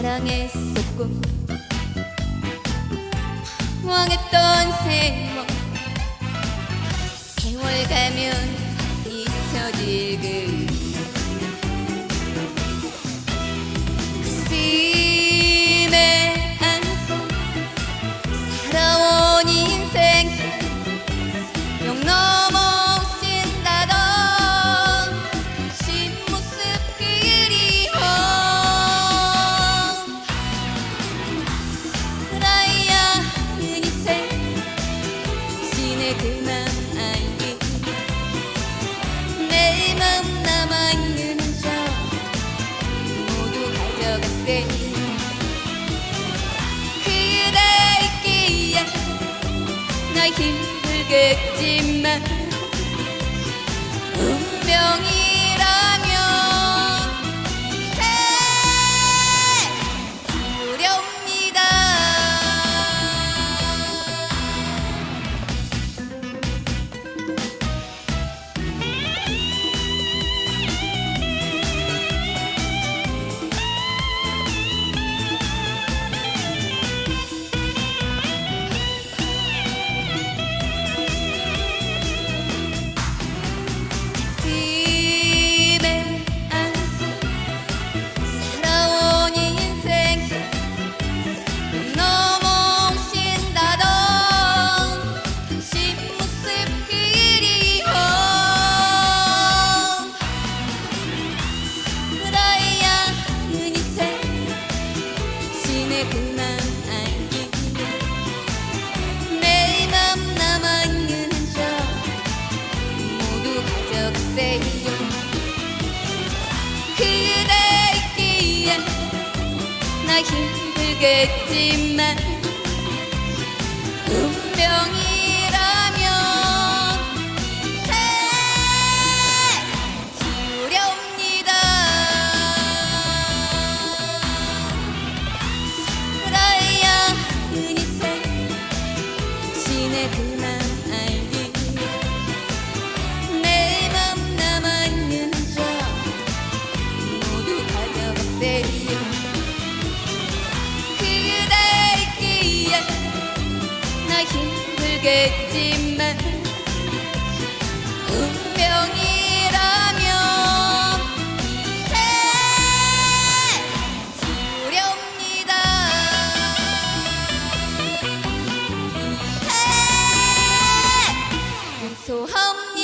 사랑했었고 망했던 그맘 알기 내 맘 남아있는 저 모두 가져갔으니 그대 있기에 나 힘들겠지만 운명이 신의 그맘 알기 내맘 남아있는 저 모두 가져가세요. 그대 있기에 나 힘들겠지만 그맘 알기. 내 맘 남아있는 저 모두 가져가세요. 그대 있기에 나 힘들겠지만 所含。